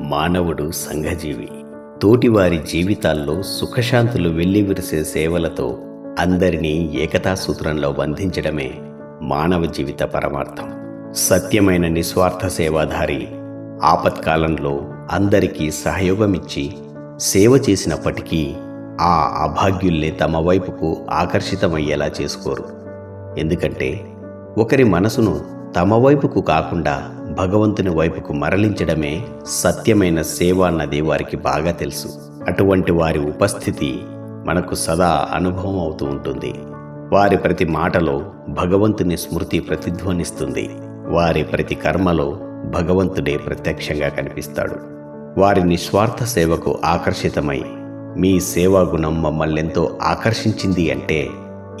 మానవుడు సంఘజీవి. తోటివారి జీవితాల్లో సుఖశాంతులు వెల్లివిరిసే సేవలతో అందరినీ ఏకతా సూత్రంలో బంధించడమే మానవ జీవిత పరమార్థం. సత్యమైన నిస్వార్థ సేవాధారి ఆపత్కాలంలో అందరికీ సహయోగమిచ్చి సేవ చేసినప్పటికీ ఆ అభాగ్యుల్నే తమ వైపుకు ఆకర్షితమయ్యేలా చేసుకోరు. ఎందుకంటే ఒకరి మనసును తమ వైపుకు కాకుండా భగవంతుని వైపుకు మరలించడమే సత్యమైన సేవ అన్నది వారికి బాగా తెలుసు. అటువంటి వారి ఉపస్థితి మనకు సదా అనుభవం అవుతూ ఉంటుంది. వారి ప్రతి మాటలో భగవంతుని స్మృతి ప్రతిధ్వనిస్తుంది. వారి ప్రతి కర్మలో భగవంతుడే ప్రత్యక్షంగా కనిపిస్తాడు. వారి నిస్వార్థ సేవకు ఆకర్షితమై మీ సేవా గుణం మమ్మల్ని ఎంతో ఆకర్షించింది అంటే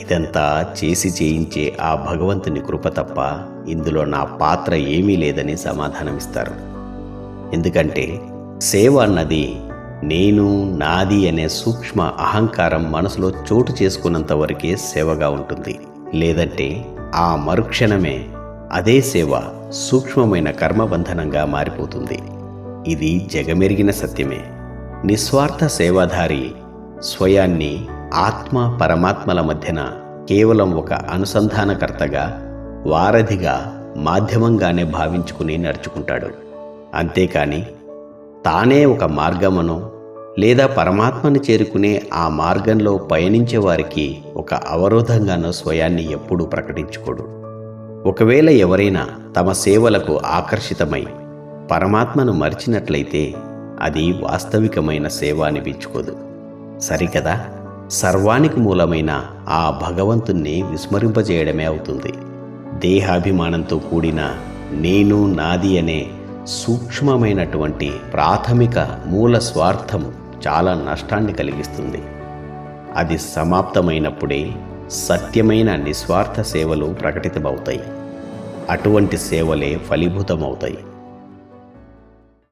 ఇదంతా చేసి చేయించే ఆ భగవంతుని కృప తప్ప ఇందులో నా పాత్ర ఏమీ లేదని సమాధానమిస్తారు. ఎందుకంటే సేవ అన్నది నేను నాది అనే సూక్ష్మ అహంకారం మనసులో చోటు చేసుకున్నంత వరకే సేవగా ఉంటుంది. లేదంటే ఆ మరుక్షణమే అదే సేవ సూక్ష్మమైన కర్మబంధనంగా మారిపోతుంది. ఇది జగమెరిగిన సత్యమే. నిస్వార్థ సేవాధారి స్వయాన్ని ఆత్మ పరమాత్మల మధ్యన కేవలం ఒక అనుసంధానకర్తగా వారధిగా మాధ్యమంగానే భావించుకుని నడుచుకుంటాడు. అంతేకాని తానే ఒక మార్గమనో లేదా పరమాత్మను చేరుకునే ఆ మార్గంలో పయనించే వారికి ఒక అవరోధంగానో స్వయాన్ని ఎప్పుడూ ప్రకటించుకోడు. ఒకవేళ ఎవరైనా తమ సేవలకు ఆకర్షితమై పరమాత్మను మరిచినట్లయితే అది వాస్తవికమైన సేవ అనిపించుకోదు. సరికదా? సర్వానికి మూలమైన ఆ భగవంతుణ్ణి విస్మరింపజేయడమే అవుతుంది. దేహాభిమానంతో కూడిన నేను నాది అనే సూక్ష్మమైనటువంటి ప్రాథమిక మూల స్వార్థం చాలా నష్టాన్ని కలిగిస్తుంది. అది సమాప్తమైనప్పుడే సత్యమైన నిస్వార్థ సేవలు ప్రకటితమవుతాయి. అటువంటి సేవలే ఫలీభూతమవుతాయి.